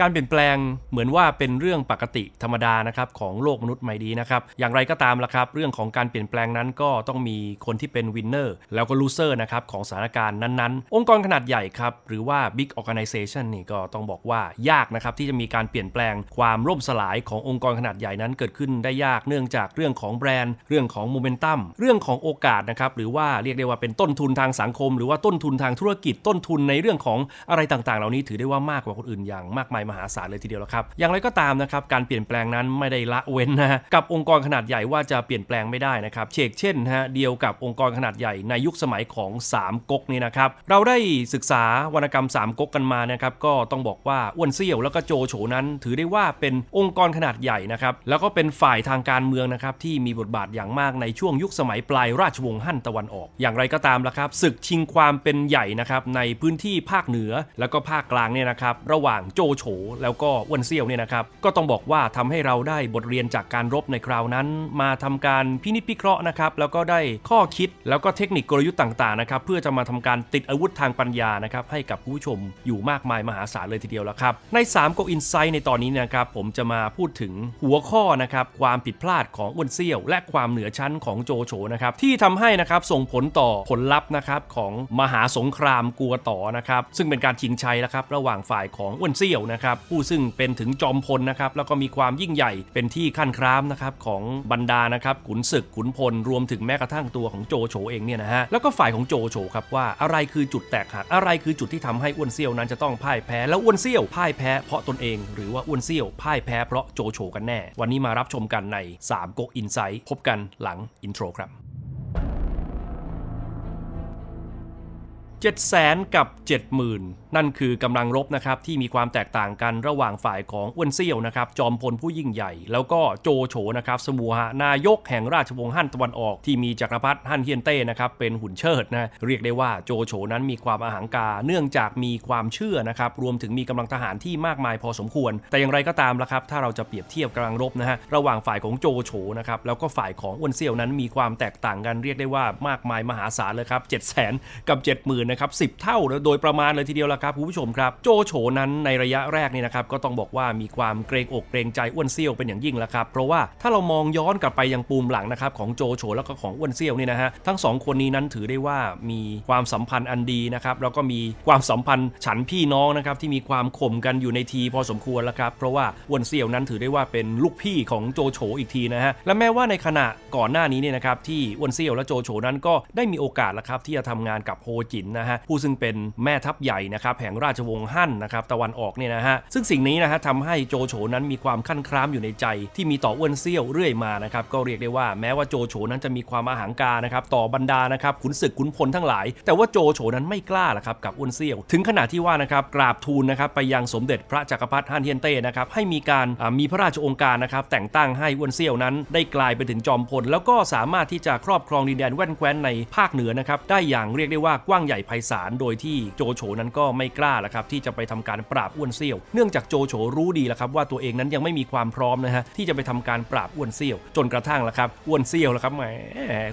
การเปลี่ยนแปลงเหมือนว่าเป็นเรื่องปกติธรรมดานะครับของโลกมนุษย์ใหม่ดีนะครับอย่างไรก็ตามละครับ เรื่องของการเปลี่ยนแปลงนั้นก็ต้องมีคนที่เป็นวินเนอร์แล้วก็ลูเซอร์นะครับของสถานการณ์นั้นๆ องค์กรขนาดใหญ่ครับหรือว่า Big Organization นี่ก็ต้องบอกว่ายากนะครับที่จะมีการเปลี่ยนแปลงความล่มสลายขององค์กรขนาดใหญ่นั้นเกิดขึ้นได้ยากเนื่องจากเรื่องของแบรนด์ เรื่องของโมเมนตัมเรื่องของโอกาสนะครับหรือว่าเรียกได้ว่าเป็นต้นทุนทางสังคม หรือว่าต้นทุนทางธุรกิจต้นทุนในเรื่องของอะไรต่างๆ เหล่านี้ถือได้ว่ามากกว่าคนอื่นอย่างมากมายมหาศาลเลยทีเดียวละครับ อย่างไรก็ตามนะครับ การเปลี่ยนแปลงนั้นไม่ได้ละเว้นนะฮะกับองค์กรขนาดใหญ่ว่าจะเปลี่ยนแปลงไม่ได้นะครับ เชกเช่นฮะเดียวกับองค์กรขนาดใหญ่ในยุคสมัยของ3ก๊กนี่นะครับ เราได้ศึกษาวรรณกรรม3ก๊กกันมานะครับ ก็ต้องบอกว่าอ้วนเซี่ยวแล้วก็โจโฉนั้น ถือได้ว่าเป็นองค์กรขนาดใหญ่นะครับ แล้วก็เป็นฝ่ายทางการเมืองนะครับที่มีบทบาทอย่างมากในช่วงยุคสมัยปลายราชวงศ์ฮั่นตะวันออก อย่างไรก็ตามละครับศึกชิงความเป็นใหญ่นะครับในพื้นที่ภาคเหนือแล้วก็ภาคกลางเนี่ยนะครับระหว่างโจโฉแล้วก็อ้วนเซี่ยวเนี่ยนะครับ ก็ต้องบอกว่าทำให้เราได้บทเรียนจากการรบในคราวนั้น มาทำการพินิจพิเคราะห์นะครับ แล้วก็ได้ข้อคิดแล้วก็เทคนิคกลยุทธ์ต่างๆนะครับ เพื่อจะมาทำการติดอาวุธทางปัญญานะครับ ให้กับผู้ชมอยู่มากมายมหาศาลเลยทีเดียวแล้วครับ ใน3 Go Insight ในตอนนี้นะครับ ผมจะมาพูดถึงหัวข้อนะครับความผิดพลาดของอ้วนเซี่ยว และความเหนือชั้นของโจโฉนะครับที่ทำให้นะครับส่งผลต่อผลลัพธ์นะครับของมหาสงครามกัวต่อนะครับซึ่งเป็นการชิงชัยแล้วครับระหว่างฝ่ายของอ้วนเซี่ยวนะครับผู้ซึ่งเป็นถึงจอมพลนะครับแล้วก็มีความยิ่งใหญ่เป็นที่ขั้นคร้ามนะครับของบรรดานะครับขุนศึกขุนพลรวมถึงแม้กระทั่งตัวของโจโฉเองเนี่ยนะฮะแล้วก็ฝ่ายของโจโฉครับว่าอะไรคือจุดแตกหักอะไรคือจุดที่ทำให้อ้วนเซี่ยวนั้นจะต้องพ่ายแพ้แล้วอ้วนเซี่ยวพ่ายแพ้เพราะตนเอง หรือว่าอ้วนเซี่ยวพ่ายแพ้เพราะโจโฉกันแน่ วันนี้มารับชมกันใน3ก๊กอินไซต์พบกันหลังอินโทรครับ7 0 0แสนกับ 70,000 นั่นคือกำลังรบนะครับที่มีความแตกต่างกันระหว่างฝ่ายของอ้วนเซี่ยวนะครับจอมพลผู้ยิ่งใหญ่ แล้วก็โจโฉนะครับสมูหะนายกแห่งราชวงศ์ฮั่นตะวันออกที่มีจักรพรรดิฮั่นเฮียนเต้นะครับเป็นหุ่นเชิดนะเรียกได้ว่าโจโฉนั้นมีความอาหังการเนื่องจากมีความเชื่อนะครับรวมถึงมีกำลังทหารที่มากมายพอสมควร แต่อย่างไรก็ตามละครับถ้าเราจะเปรียบเทียบกำลังรบนะฮะระหว่างฝ่ายของโจโฉนะครับแล้วก็ฝ่ายของอ้วนเซี่ยวนั้นมีความแตกต่างกันเรียกได้ว่ามากมายมหาศาลเลยครับ7 0 0 0 0 0กับ70,000นนะครับ10เท่าโดยประมาณเลยทีเดียวละครับคุณผู้ชมครับโจโฉนั้นในระยะแรกนี่นะครับก็ต้องบอกว่ามีความเกรงอกเกรงใจอ้วนเซี่ยวเป็นอย่างยิ่งและครับเพราะว่าถ้าเรามองย้อนกลับไปยังปูมหลังนะครับของโจโฉแล้วก็ของอ้วนเซี่ยวนี่นะฮะทั้งสองคนนี้นั้นถือได้ว่ามีความสัมพันธ์อันดีนะครับแล้วก็มีความสัมพันธ์ฉันพี่น้องนะครับที่มีความข่มกันอยู่ในทีพอสมควรแล้วครับเพราะว่าอ้วนเซี่ยวนั้นถือได้ว่าเป็นลูกพี่ของโจโฉอีกทีนะฮะและแม้ว่าในขณะก่อนหน้านี้เนี่ยนะครับที่อ้วนเซี่ยวและโจโฉนั้นก็ได้มีโอกาสแล้วครับที่จะทำงานกับโฮจินนะฮะผู้ซึ่งเป็นแม่ทัพใหญ่นะครับแห่งราชวงศ์ฮั่นนะครับตะวันออกเนี่ยนะฮะซึ่งสิ่งนี้นะฮะทำให้โจโฉนั้นมีความขั้นครามอยู่ในใจ ที่มีต่ออ้วนเซี่ยวเรื่อยมานะครับก็เรียกได้ว่าแม้ว่าโจโฉนั้นจะมีความอาหังการนะครับต่อบรรดานะครับขุนศึกขุนพลทั้งหลาย แต่ว่าโจโฉนั้นไม่กล้าละครับกับอ้วนเซี่ยว ถึงขนาดที่ว่านะครับกราบทูลนะครับไปยังสมเด็จพระจักรพรรดิฮั่นเฮียนเต้นะครับให้มีการมีพระราชองค์การนะครับแต่งตั้งให้อ้วนเซี่ยวนั้น ได้กลายเป็นถึงจอมพล แล้วก็สามารถที่จะครอบครองดินแดนแว่นแคว้นในภาคเหนือนะครับได้อย่างเรียกได้ว่ากว้างใหญ่ไพศาลโดยที่โจโฉนั้นก็ไไม่กล้าละครับที่จะไปทำการปราบอ้วนเซี่ยว เนื่องจากโจโฉรู้ดีแล้วครับว่าตัวเองนั้นยังไม่มีความพร้อมนะฮะที่จะไปทำการปราบอ้วนเซี่ยว จนกระทั่งละครับอ้วนเซี่ยวละครับแหม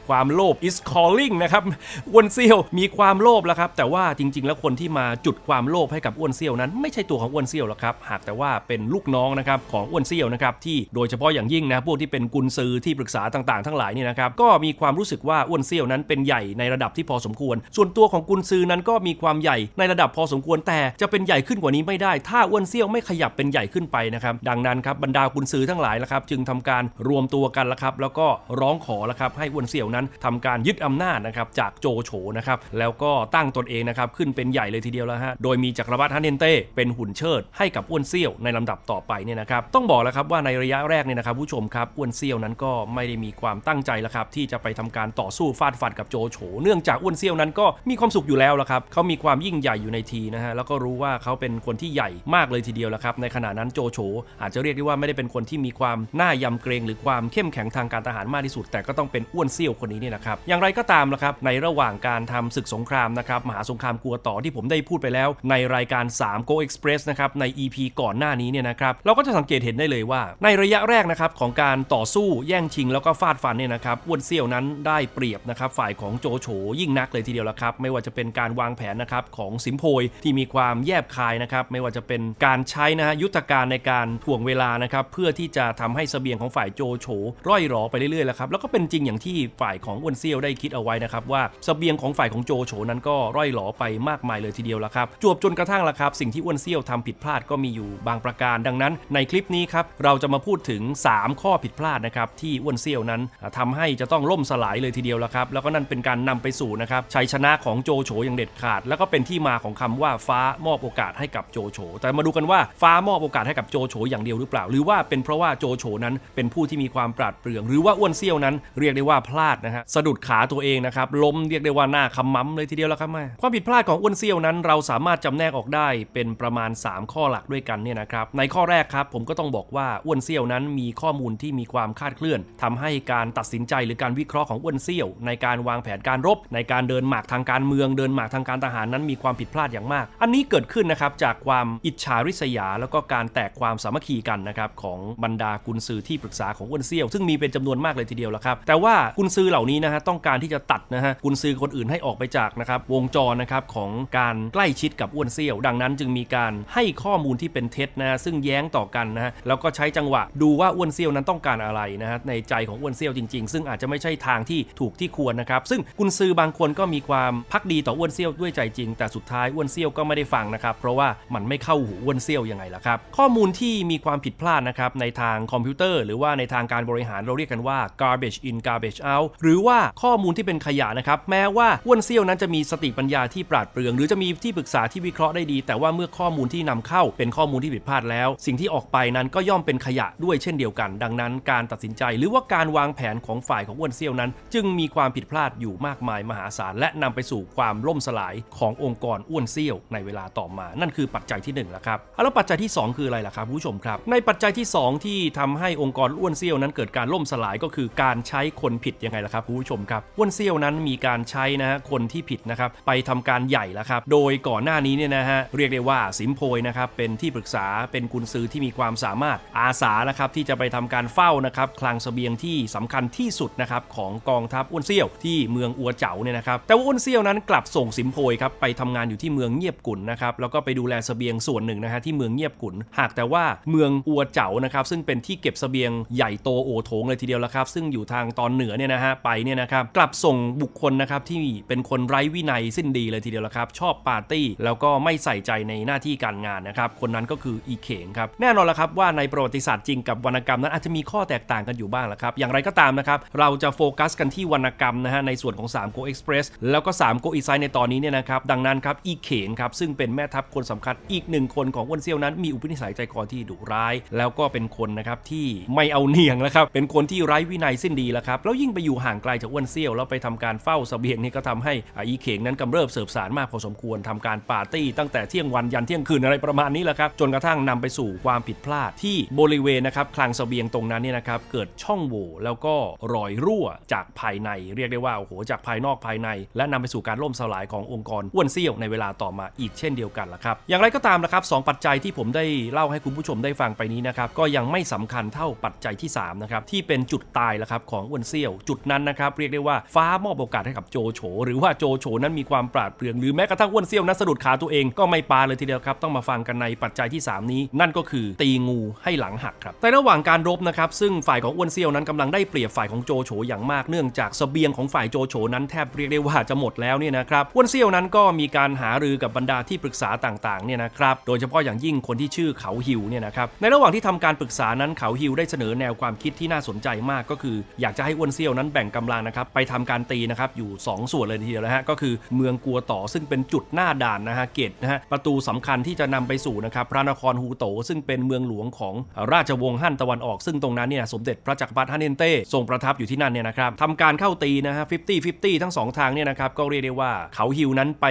ความโลภ is calling นะครับอ้วนเซี่ยวมีความโลภแล้วครับแต่ว่าจริง ๆ แล้วคนที่มาจุดความโลภให้กับอ้วนเซี่ยวนั้น ไม่ใช่ตัวของอ้วนเซี่ยวหรอกครับหากแต่ว่าเป็นลูกน้องนะครับของอ้วนเซี่ยวนะครับที่โดยเฉพาะอย่างยิ่งนะพวกที่เป็นกุนซือที่ปรึกษาต่างๆ ทั้งหลายนี่นะครับก็มีความรู้สึกว่าอ้วนเซี่ยวนั้นเป็นใหญ่ในระดับที่พอสมควร ส่วนตัวของกุนซือนั้นก็มีความใหญ่ในระดับพอสมควรแต่จะเป็นใหญ่ขึ้นกว่านี้ไม่ได้ ถ้าอ้วนเซี่ยวไม่ขยับเป็นใหญ่ขึ้นไปนะครับดังนั้นครับบรรดากุนซือทั้งหลายละครับ จึงทำการรวมตัวกันละครับ แล้วก็ร้องขอละครับให้อ้วนเซี่ยวนั้นทำการยึดอำนาจนะครับจากโจโฉนะครับแล้วก็ตั้งตนเองนะครับขึ้นเป็นใหญ่เลยทีเดียวแล้วฮะโดยมีจักรวรรดิฮันเนนเต้เป็นหุ่นเชิด ให้กับอ้วนเซี่ยวในลำดับต่อไปเนี่ยนะครับต้องบอกแล้วครับว่าในระยะแรกเนี่ยนะครับผู้ชมครับอ้วนเซี่ยวนั้นก็ไม่ได้มีความตั้งใจแล้วครับที่จะไปทำการต่อสู้ฟาดฟันกับโจโฉเนื่องจากอ้วนเซี่ยวนั้นก็มีความสุขอยู่แล้วละครับเขามีความยิ่งใหญ่อยู่ในทีนะฮะแล้วก็รู้ว่าเขาเป็นคนที่ใหญ่มากเลยทีเดียวและครับในขณะนั้นโจโฉอาจจะเรียกได้ว่าไม่ได้เป็นคนที่มีความน่ายำเกรงหรือความเข้มแข็งทางการทหารมากที่สุด แต่ก็ต้องเป็นอ้วนเซี่ยวคนนี้เนี่ยนะครับอย่างไรก็ตามละครับในระหว่างการทำศึกสงครามนะครับมหาสงครามกัวต่อที่ผมได้พูดไปแล้ว ในรายการ3 Go Express นะครับใน EP ก่อนหน้านี้เนี่ยนะครับเราก็จะสังเกตเห็นได้เลยว่า ในระยะแรกนะครับของการต่อสู้แย่งชิงแล้วก็ฟาดฟันเนี่ยนะครับอ้วนเซี่ยวนั้นได้เปรียบนะครับฝ่ายของโจโฉยิ่งนักเลยทีเดียวละครับไม่ว่าจะเป็นการวางแผนนะครับของสิมโพยที่มีความแยบคายนะครับไม่ว่าจะเป็นการใช้นะฮะยุทธการในการถ่วงเวลานะครับเพื่อที่จะทำให้เสบียงของฝ่ายโจโฉร่อยหรอไปเรื่อยๆแล้วครับแล้วก็เป็นจริงอย่างที่ฝ่ายของอ้วนเซียวได้คิดเอาไว้นะครับว่าเสบียงของฝ่ายของโจโฉนั้นก็ร่อยหรอไปมากมายเลยทีเดียวละครับจวบจนกระทั่งละครับสิ่งที่อ้วนเซียวทำผิดพลาดก็มีอยู่บางประการดังนั้น ในคลิปนี้ครับเราจะมาพูดถึง 3 ข้อผิดพลาดนะครับที่อ้วนเซียวนั้นอ่าทำให้จะต้องล่มสลายเลยทีเดียวละครับแล้วก็นั่นเป็นการนำไปสู่นะครับชัยชนะของโจโฉอย่างเด็ดขาด แล้วก็เป็นที่มาของคำว่าฟ้ามอบโอกาสให้กับโจโฉ แต่มาดูกันว่าฟ้ามอบโอกาสให้กับโจโฉอย่างเดียวหรือเปล่า หรือว่าเป็นเพราะว่าโจโฉนั้นเป็นผู้ที่มีความปราดเปรื่อง หรือว่าอ้วนเซี่ยวนั้นเรียกได้ว่าพลาดนะฮะสะดุดขาตัวเองนะครับล้มเรียกได้ว่าหน้าคำม้ำเลยทีเดียวแล้วครับแม่ความผิดพลาดของอ้วนเซี่ยวนั้นเราสามารถจำแนกออกได้เป็นประมาณ 3 ข้อหลักด้วยกันเนี่ยนะครับในข้อแรกครับผมก็ต้องบอกว่าอ้วนเซี่ยวนั้นมีข้อมูลที่มีความคาดเคลื่อนทำให้การตัดสินใจหรือการวิเคราะห์ของอ้วนเซี่ยว ในการวางแผนการรบ ในการเดินหมากทางการเมืองเดินหมากทางการทหารนั้นมีความผิดพลาดอย่างมาก อันนี้เกิดขึ้นนะครับจากความอิจฉาริษยา แล้วก็การแตกความสามัคคีกันนะครับของบรรดากุนซือที่ปรึกษาของอ้วนเซี่ยวซึ่งมีเป็นจำนวนมากเลยทีเดียวและครับแต่ว่ากุนซือเหล่านี้นะฮะต้องการที่จะตัดนะฮะกุนซือคนอื่นให้ออกไปจากนะครับวงจรนะครับของการใกล้ชิดกับอ้วนเซี่ยว ดังนั้นจึงมีการให้ข้อมูลที่เป็นเท็จนะฮะซึ่งแย้งต่อกันนะฮะแล้วก็ใช้จังหวะดูว่าอ้วนเซี่ยวนั้นต้องการอะไรนะฮะในใจของอ้วนเซี่ยวจริงๆ ซึ่งอาจจะไม่ใช่ทางที่ถูกที่ควรนะครับซึ่งกุนซือบางคนก็มีความพักดีต่ออ้วนเซี่ยวด้วยใจจริง แต่สุดท้ายอ้วนเซี่ยวก็ไม่ได้ฟังนะครับ เพราะว่ามันไม่เข้าหูอ้วนเซี่ยวยังไงล่ะครับ ข้อมูลที่มีความผิดพลาดนะครับในทางคอมพิวเตอร์ หรือว่าในทางการบริหารเราเรียกกันว่า garbage in garbage out หรือว่าข้อมูลที่เป็นขยะนะครับแม้ว่าอ้วนเซี่ยวนั้นจะมีสติปัญญาที่ปราดเปรื่อง หรือจะมีที่ปรึกษาที่วิเคราะห์ได้ดี แต่ว่าเมื่อข้อมูลที่นำเข้าเป็นข้อมูลที่ผิดพลาดแล้ว สิ่งที่ออกไปนั้นก็ย่อมเป็นขยะด้วยเช่นเดียวกัน ดังนั้นการตัดสินใจ หรือว่าการวางแผนของฝ่ายของอ้วนเซี่ยวนั้น จึงมีความผิดพลาดอยู่มากมายมหาศาลและนำไปสู่ความล่มสลายขององค์กรอ้วนเซี่ยวในเวลาต่อมา นั่นคือปัจจัยที่1นงละครับแล้วปัจจัยที่ 2 คืออะไรล่ะครับผู้ชมครับ ในปัจจัยที่ 2 ที่ทำให้องค์กรอ้วนเซี่ยวนั้นเกิดการล่มสลายก็คือการใช้คนผิดยังไงล่ะครับผู้ชมครับอ้วนเซี่ยวนั้นมีการใช้นะฮะคนที่ผิดนะครับไปทำการใหญ่แล้วครับโดยก่อนหน้านี้เนี่ยนะฮะเรียกได้ว่าสิมโพยนะครับเป็นที่ปรึกษาเป็นกุญซือที่มีความสามารถอาสานะครับที่จะไปทำการเฝ้านะครับคลังเสบียงที่สำคัญที่สุดนะครับของกองทัพอ้วนเซี่ยวที่เมืองอัวเจ๋าเนี่ยนะครับแต่ว่าอ้วนเซี่ยวนั้นกลับส่งสิมโพยครับไปทำงานอยู่ที่เมืองเงียบกุนนะครับแล้วก็ไปดูแลเสบียงส่วนหนึ่งนะฮะที่เมืองเงียบกุนหากแต่ว่าเมืองอัวเจ๋านะครับซึ่งเป็นที่เก็บเสบียงใหญ่โตโอโถงเลยทีเดียวละครับ ซึ่งอยู่ทางตอนเหนือเนี่ยนะฮะไปเนี่ยนะครับกลับส่งบุคคลนะครับที่เป็นคนไร้วินัยสิ้นดีเลยทีเดียวละครับชอบปาร์ตี้แล้วก็ไม่ใส่ใจในหน้าที่การงานนะครับคนนั้นก็คืออีเขงครับแน่นอนละครับว่าในประวัติศาสตร์จริงกับวรรณกรรมนั้นอาจจะมีข้อแตกต่างกันอยู่บ้างละครับอย่างไรก็ตามนะครับเราจะโฟกัสกันที่วรรณกรรมนะฮะในส่วนของ3 Go Express แล้วก็3 Go Insight ในตอนนี้เนี่ยนะครับดังนั้นครับอีเขงครับซึ่งเป็นแม่ทัพคนสำคัญอีกหนึ่งคนของอ้วนเซียวนั้นมีอุปนิสัยใจคอที่ดุร้าย แล้วก็เป็นคนนะครับที่ไม่เอาเนียงแล้วครับเป็นคนที่ไร้วินัยสิ้นดีแล้วครับแล้วยิ่งไปอยู่ห่างไกลจากอ้วนเซียวแล้วไปทำการเฝ้าสเสบียงนี่ก็ทำให้อีเข่งนั้นกำเริบเสิร์ฟสารมากพอสมควรทำการปาร์ตี้ตั้งแต่เที่ยงวันยันเที่ยงคืนอะไรประมาณนี้แหละครับจนกระทั่งนำไปสู่ความผิดพลาดที่บริเวณนะครับคลังสเสบียงตรงนั้นเนี่ยนะครับเกิดช่องโหว่แล้วก็รอยรั่วจากภายใน เรียกได้ว่าโอ้โหจากภายนอกภายใน และนำไปสู่การล่มสลายขององค์กรอ้วนเซี่ยวในเวลาต่อมาอีกเช่นเดียวกันละครับ อย่างไรก็ตามนะครับสองปัจจัยที่ผมได้เล่าให้คุณผู้ชมได้ฟังไปนี้นะครับก็ยังไม่สำคัญเท่าปัจจัยที่3นะครับที่เป็นจุดตายละครับของอ้วนเซี่ยว จุดนั้นนะครับเรียกได้ว่าฟ้ามอบโอกาสให้กับโจโฉหรือว่าโจโฉนั้นมีความปราดเปรื่องหรือแม้กระทั่งอ้วนเซี่ยวนั้นสะดุดขาตัวเองก็ไม่ปาเลยทีเดียวครับ ต้องมาฟังกันในปัจจัยที่ 3 นี้ นั่นก็คือตีงูให้หลังหักครับแต่ระหว่างการรบนะครับซึ่งฝ่ายของอ้วนเซี่ยวนั้นกำลังได้เปรียบฝ่ายของโจโฉอย่างมากเนื่องจากเสบียงของฝ่ายโจโฉนั้นแทบเรียกได้ว่าจะหมดแล้วเนี่ยนะครับอ้วนเซี่ยวนั้นก็มีการหารือกับบรรดาที่ปรึกษาต่างๆเนี่ยนะครับโดยเฉพาะอย่างยิ่งคนที่ชื่อเขาฮิวเนี่ยนะครับในระหว่างที่ทำการปรึกษานั้นเขาฮิวได้เสนอแนวความคิดที่น่าสนใจมากก็คือ อยากจะให้อ้วนเซี่ยวนั้นแบ่งกำลังนะครับไปทำการตีนะครับอยู่ 2 ส่วนเลยทีเดียวนะฮะก็คือเมืองกัวต่อซึ่งเป็นจุดหน้าด่านนะฮะเกตนะฮะประตูสำคัญที่จะนำไปสู่นะครับพระนครฮูโตซึ่งเป็นเมืองหลวงของราชวงศ์ฮั่นตะวันออก ซึ่งตรงนั้นเนี่ยสมเด็จพระจักรพรรดิฮันเนนเต้ทรงประทับอยู่ที่นั่นเนี่ยนะครับทำการเข้าตีนะฮะ50 50ทั้งสองทางเนี่ยนะครับก็เรียกได้ว่าเขาฮิวนั้นไป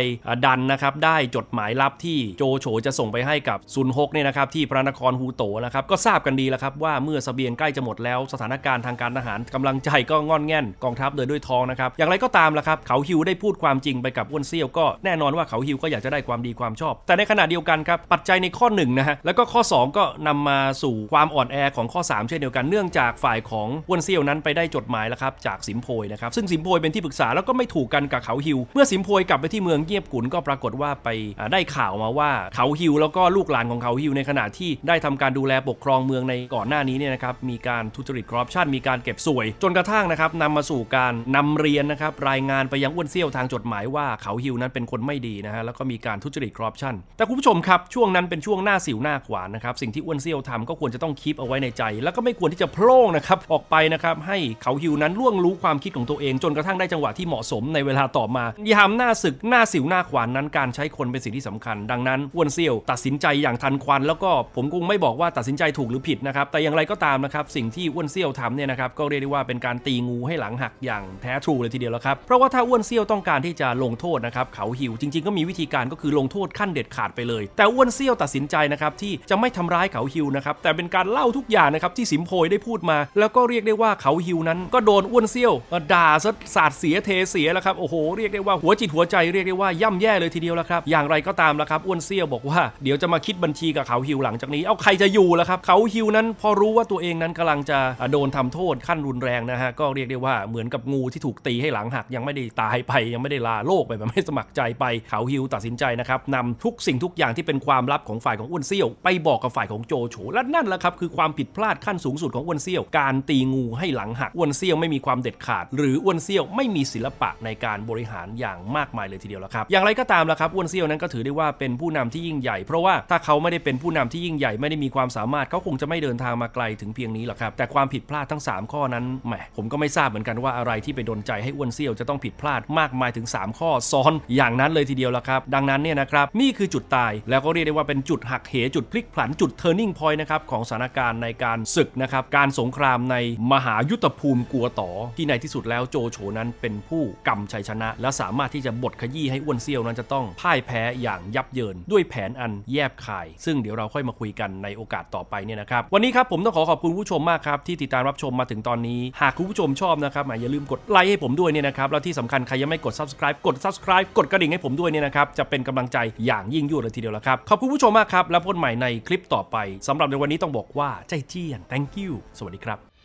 ดันนะครับได้จดหมายลับที่โจโฉจะส่งไปให้กับซุนฮกเนี่ยนะครับที่พระนครฮูโตนะครับก็ทราบกันดีแล้วครับว่าเมื่อสเสบียงใกล้จะหมดแล้ว สถานการณ์ทางการทหารกำลังใจก็งอนแง่นกองทัพเดินด้วยทองนะครับอย่างไรก็ตามละครับเขาฮิวได้พูดความจริงไปกับอ้วนเซี่ยวก็แน่นอนว่าเขาฮิวก็อยากจะได้ความดีความชอบ แต่ในขณะเดียวกันครับปัจจัยในข้อ1นะฮะแล้วก็ข้อ 2 ก็นำมาสู่ความอ่อนแอของข้อ 3 เช่นเดียวกันเนื่องจากฝ่ายของอ้วนเซี่ยวนั้นไปได้จดหมายแล้วครับจากสิมโพยนะครับซึ่งสิมโพยเป็นที่ปรึกษาแล้วก็ไม่ถูกกันกับเขาฮิว เมื่อสิมโพยกลับไปที่เมืองเงียบกุนก็ปรากฏว่าว่าไปได้ข่าวมาว่าเขาฮิวแล้วก็ลูกหลานของเขาฮิวในขณะที่ได้ทำการดูแลปกครองเมืองในก่อนหน้านี้เนี่ยนะครับมีการทุจริตคอร์รัปชันมีการเก็บสวย จนกระทั่งนะครับนำมาสู่การนำเรียนนะครับรายงานไปยังอ้วนเซี่ยวทางจดหมายว่าเขาฮิวนั้นเป็นคนไม่ดีนะฮะแล้วก็มีการทุจริตคอร์รัปชันแต่คุณผู้ชมครับช่วงนั้นเป็นช่วงหน้าสิวหน้าขวานนะครับสิ่งที่อ้วนเซี่ยวทำก็ควรจะต้องคีปเอาไว้ในใจ แล้วก็ไม่ควรที่จะโพร่งนะครับออกไปนะครับให้เขาฮิวนั้นล่วงรู้ความคิดของตัวเอง จนกระทั่งได้จังหวะที่เหมาะสมในเวลาต่อมายามหน้าศึกหน้าสิวหน้าขวานนั้นการใช้คนเป็นสิ่งที่สำคัญ ดังนั้นอ้วนเซี่ยวตัดสินใจอย่างทันควัน แล้วก็ผมคงไม่บอกว่าตัดสินใจถูกหรือผิดนะครับแต่อย่างไรก็ตามนะครับสิ่งที่อ้วนเซี่ยวทำเนี่ยนะครับก็เรียกได้ว่าเป็นการตีงูให้หลังหักอย่างแท้ทรูเลยทีเดียวแล้วครับเพราะว่าถ้าอ้วนเซี่ยวต้องการที่จะลงโทษนะครับเขาหิวจริง ๆก็มีวิธีการก็คือลงโทษขั้นเด็ดขาดไปเลย แต่อ้วนเซี่ยวตัดสินใจนะครับที่จะไม่ทำร้ายเขาหิวนะครับแต่เป็นการเล่าทุกอย่างนะครับที่สิมโพยได้พูดมา แล้วก็เรียกได้ว่าเขาหิวนั้น ก็โดนอ้วนเซี่ยวด่าซะสาดเสียเทเสียแล้วครับโอ้โหเรียกได้ว่าหัวจิตหัวใจเรียกได้ว่าย่ำแย่เลยทีเดียวแล้วครับ อย่างไรก็ตามแล้วครับ อ้วนเซี่ยวบอกว่าเดี๋ยวจะมาคิดบัญชีกับเขาหิวหลังจากนี้ เอาใครจะอยู่ละครับ เขาหิวนั้นพอรู้ว่าตัวเองนั้นกำลังจะโดนทำโทษขั้นรุนแรงนะฮะ ก็เรียกได้ว่าเหมือนกับงูที่ถูกตีให้หลังหักยังไม่ได้ตายไปยังไม่ได้ลาโลกไปแบบไม่สมัครใจไป เขาหิวตัดสินใจนะครับนำทุกสิ่งทุกอย่างที่เป็นความลับของฝ่ายของอ้วนเซี่ยวไปบอกกับฝ่ายของโจโฉและนั่นแหละครับคือความผิดพลาดขั้นสูงสุดของอ้วนเซี่ยวการตีงูให้หลังหักอ้วนเซี่ยวไม่มีความเด็ดขาด หรืออ้วนเซี่ยวไม่มีศิลปะในการบริหารอย่างมากมายเลยทีเดียวล้วครับ อย่างไรก็ตามละครับอ้วนเซี่ยวนั้นก็ถือได้ว่าเป็นผู้นำที่ยิ่งใหญ่ เพราะว่าถ้าเขาไม่ได้เป็นผู้นำที่ยิ่งใหญ่ไม่ได้มีความสามารถเขาคงจะไม่เดินทางมาไกลถึงเพียงนี้หรอกครับแต่ความผิดพลาดทั้ง 3 ข้อนั้นแหมผมก็ไม่ทราบเหมือนกันว่าอะไรที่ไปดนใจให้อ้วนเซี่ยวจะต้องผิดพลาดมากมายถึง 3 ข้อซ้อนอย่างนั้นเลยทีเดียวละครับ ดังนั้นเนี่ยนะครับนี่คือจุดตายแล้วก็เรียกได้ว่าเป็นจุดหักเหจุดพลิกผันจุด turning point นะครับของสถานการณ์ในการศึกนะครับการสงครามในมหายุทธภูมิกัวต่อที่ในที่สุดแล้วโจโฉนั้นเป็นผู้กำชัยชนะ และสามารถที่จะบดขยี้ให้อ้วนเซี่ยวนั้นจะต้องพายแพ้อย่างยับเยินด้วยแผนอันแยบคาย ซึ่งเดี๋ยวเราค่อยมาคุยกันในโอกาสต่อไปเนี่ยนะครับ วันนี้ครับผมต้องขอขอบคุณผู้ชมมากครับ ที่ติดตามรับชมมาถึงตอนนี้ หากคุณผู้ชมชอบนะครับอย่าลืมกดไลค์ให้ผมด้วยเนี่ยนะครับ แล้วที่สำคัญใครยังไม่กด subscribe กด subscribe กดกระดิ่งให้ผมด้วยเนี่ยนะครับ จะเป็นกำลังใจอย่างยิ่งยวดเลยทีเดียวละครับ ขอบคุณผู้ชมมากครับ แล้วพบกันใหม่ในคลิปต่อไปสำหรับในวันนี้ต้องบอกว่าใจเจี้ยน thank you สวัสดีครับ